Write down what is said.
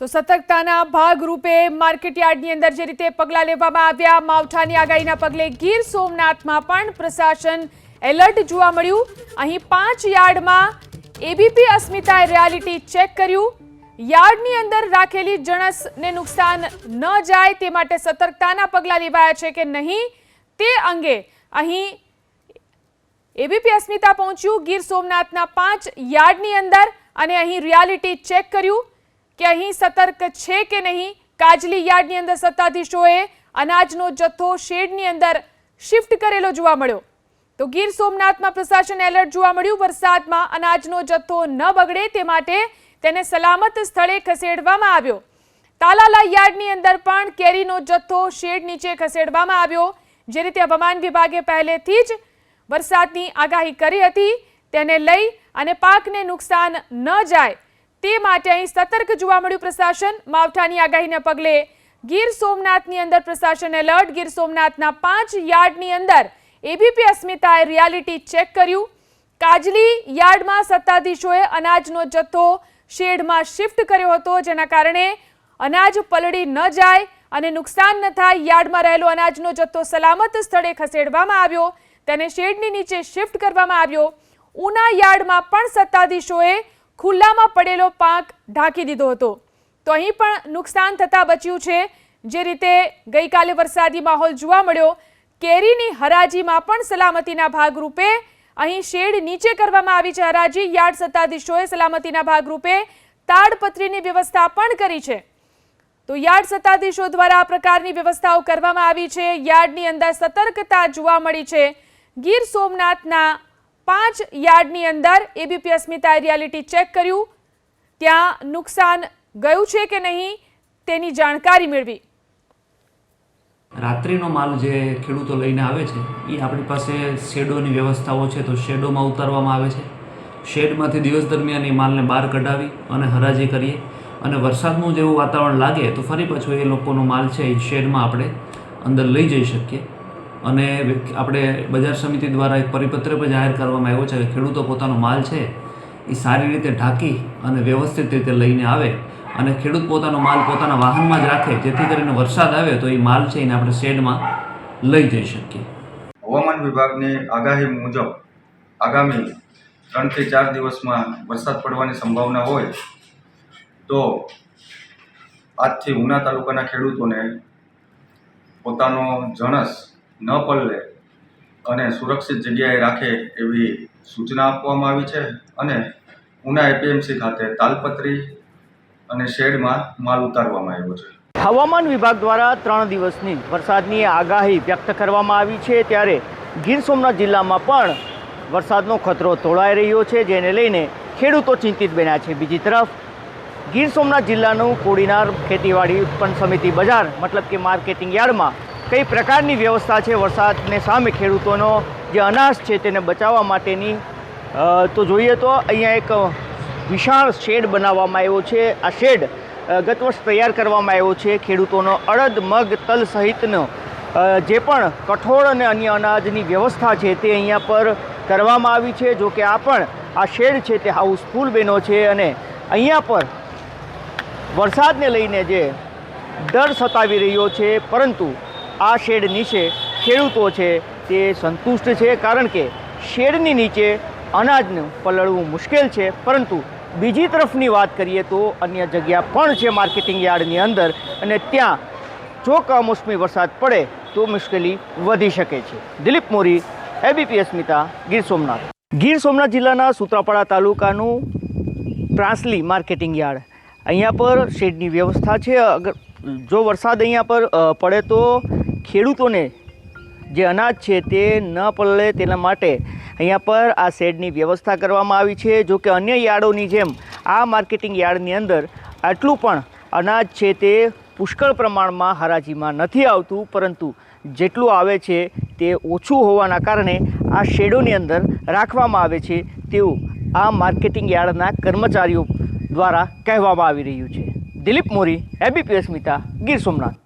તો સતર્કતાના ભાગરૂપે માર્કેટયાર્ડની અંદર જે રીતે પગલાં લેવામાં આવ્યા, માવઠાની આગાહીના પગલે ગીર સોમનાથમાં પણ પ્રશાસન એલર્ટ જોવા મળ્યું. અહીં પાંચ યાર્ડમાં એબીપી અસ્મિતાએ રિયાલિટી ચેક કર્યું. યાર્ડની અંદર રાખેલી જણસને નુકસાન ન જાય તે માટે સતર્કતાના પગલાં લેવાયા છે કે નહીં તે અંગે અહીં એબીપી અસ્મિતા પહોંચ્યું ગીર સોમનાથના પાંચ યાર્ડની અંદર અને અહીં રિયાલિટી ચેક કર્યું. કે અહીં સતર્ક છે કે નહીં? કાજલી યાર્ડની અંદર સત્તાધીશોએ અનાજનો જથ્થો શેડની અંદર શિફ્ટ કરેલો જોવા મળ્યો. તો ગીર સોમનાથમાં પ્રશાસન એલર્ટ જોવા મળ્યું. વરસાદમાં અનાજનો જથ્થો ન બગડે તે માટે તેને સલામત સ્થળે ખસેડવામાં આવ્યો. તાલાલા યાર્ડની અંદર પણ કેરીનો જથ્થો શેડ નીચે ખસેડવામાં આવ્યો, જે રીતે હવામાન વિભાગે પહેલેથી જ વરસાદની આગાહી કરી હતી. તેને લઈ અને પાકને નુકસાન ન જાય તે માટે અહીં સતર્ક જોવા મળ્યું પ્રશાસન. માવઠાની આગાહીને પગલે ગીર સોમનાથની અંદર પ્રશાસન એલર્ટ. ગીર સોમનાથના પાંચ યાર્ડની અંદર એબીપી અસ્મિતાએ રિયાલિટી ચેક કર્યું. કાજલી યાર્ડમાં સત્તાધીશોએ અનાજનો જથ્થો શેડમાં શિફ્ટ કર્યો હતો, જેના કારણે અનાજ પલળી ન જાય અને નુકસાન ન થાય. યાર્ડમાં રહેલો અનાજનો જથ્થો સલામત સ્થળે ખસેડવામાં આવ્યો. તેને શેડની નીચે શિફ્ટ કરવામાં આવ્યો. ઉના યાર્ડમાં પણ સત્તાધીશોએ ખુલ્લામાં પડેલો પાક ઢાંકી દીધો હતો. તો અહીં પણ નુકસાન થતાં બચ્યું છે. જે રીતે ગઈકાલે વરસાદી માહોલ જોવા મળ્યો, કેરીની હરાજીમાં પણ સલામતીના ભાગરૂપે અહીં શેડ નીચે કરવામાં આવી છે. હરાજી યાર્ડ સત્તાધીશોએ સલામતીના ભાગરૂપે તાડપત્રીની વ્યવસ્થા પણ કરી છે. તો યાર્ડ સત્તાધીશો દ્વારા આ પ્રકારની વ્યવસ્થાઓ કરવામાં આવી છે. યાર્ડની અંદર સતર્કતા જોવા મળી છે. ગીર સોમનાથના પાંચ યાર્ડની અંદર એબીપી અસ્મિતાએ રિયાલિટી ચેક કર્યું. ત્યાં નુકસાન ગયું છે કે નહીં તેની જાણકારી મેળવી. રાત્રિનો માલ જે ખેડૂતો લઈને આવે છે એ આપણી પાસે શેડોની વ્યવસ્થાઓ છે તો શેડોમાં ઉતારવામાં આવે છે. શેડમાંથી દિવસ દરમિયાન એ માલને બહાર કઢાવી અને હરાજી કરીએ. અને વરસાદનું જેવું વાતાવરણ લાગે તો ફરી પાછું એ લોકોનો માલ છે એ શેડમાં આપણે અંદર લઈ જઈ શકીએ. અને આપણે બજાર સમિતિ દ્વારા એક પરિપત્ર પણ જાહેર કરવામાં આવ્યો છે કે ખેડૂતો પોતાનો માલ છે એ સારી રીતે ઢાંકી અને વ્યવસ્થિત રીતે લઈને આવે અને ખેડૂત પોતાનો માલ પોતાના વાહનમાં જ રાખે. જેથી કરીને વરસાદ આવે તો એ માલ છે એને આપણે શેડમાં લઈ જઈ શકીએ. હવામાન વિભાગની આગાહી મુજબ આગામી ત્રણથી ચાર દિવસમાં વરસાદ પડવાની સંભાવના હોય તો આજથી ઉના તાલુકાના ખેડૂતોને પોતાનો જણસ ન પલળે અને સુરક્ષિત જગ્યાએ રાખે એવી સૂચના આપવામાં આવી છે અને ઉના એપીએમસી ખાતે તાલપત્રી અને શેડમાં માલ ઉતારવામાં આવ્યો છે. હવામાન વિભાગ દ્વારા ત્રણ દિવસની વરસાદની આગાહી વ્યક્ત કરવામાં આવી છે ત્યારે ગીર સોમનાથ જિલ્લામાં પણ વરસાદનો ખતરો તોળાઈ રહ્યો છે, જેને લઈને ખેડૂતો ચિંતિત બન્યા છે. બીજી તરફ, ગીર સોમનાથ જિલ્લાનું કોડીનાર ખેતીવાડી ઉત્પન્ન સમિતિ બજાર, મતલબ કે માર્કેટિંગ યાર્ડમાં કઈ પ્રકારની વ્યવસ્થા છે વરસાદને સામે ખેડૂતોનો જે અનાજ છે તેને બચાવવા માટેની? તો જોઈએ તો અહીંયા એક વિશાળ શેડ બનાવવામાં આવ્યો છે. આ શેડ ગત વર્ષ તૈયાર કરવામાં આવ્યો છે ખેડૂતોનો અડદ, મગ, તલ સહિતનો. જે પણ કઠોળ અને અન્ય અનાજની વ્યવસ્થા છે તે અહીંયા પર કરવામાં આવી છે. જો કે આ પણ આ શેડ છે તે હાઉસફુલ બન્યો છે અને અહીંયા પર વરસાદને લઈને જે ડર સતાવી રહ્યો છે. પરંતુ આ શેડ નીચે ખેડૂતો છે તે સંતુષ્ટ છે કારણ કે શેડની નીચે અનાજનું પલળવું મુશ્કેલ છે. પરંતુ બીજી તરફની વાત કરીએ તો અન્ય જગ્યા પણ છે માર્કેટિંગ યાર્ડની અંદર અને ત્યાં જો કમોસમી વરસાદ પડે તો મુશ્કેલી વધી શકે છે. દિલીપ મોરી એબીપી અસ્મિતા ગીર સોમનાથ. ગીર સોમનાથ જિલ્લાના સુત્રાપાડા તાલુકાનું પ્રાંસલી માર્કેટિંગ યાર્ડ. અહીંયા પર શેડની વ્યવસ્થા છે. અગર જો વરસાદ અહીંયા પર પડે તો ખેડૂતોને જે અનાજ છે તે ન પલળે તેના માટે અહીંયા પર આ શેડની વ્યવસ્થા કરવામાં આવી છે. જો કે અન્ય યાર્ડોની જેમ આ માર્કેટિંગ યાર્ડની અંદર આટલું પણ અનાજ છે તે પુષ્કળ પ્રમાણમાં હરાજીમાં નથી આવતું, પરંતુ જેટલું આવે છે તે ઓછું હોવાના કારણે આ શેડોની અંદર રાખવામાં આવે છે તેવું આ માર્કેટિંગ યાર્ડના કર્મચારીઓ દ્વારા કહેવામાં આવી રહ્યું છે. દિલીપ મોરી એબીપી અસ્મિતા ગીર સોમનાથ.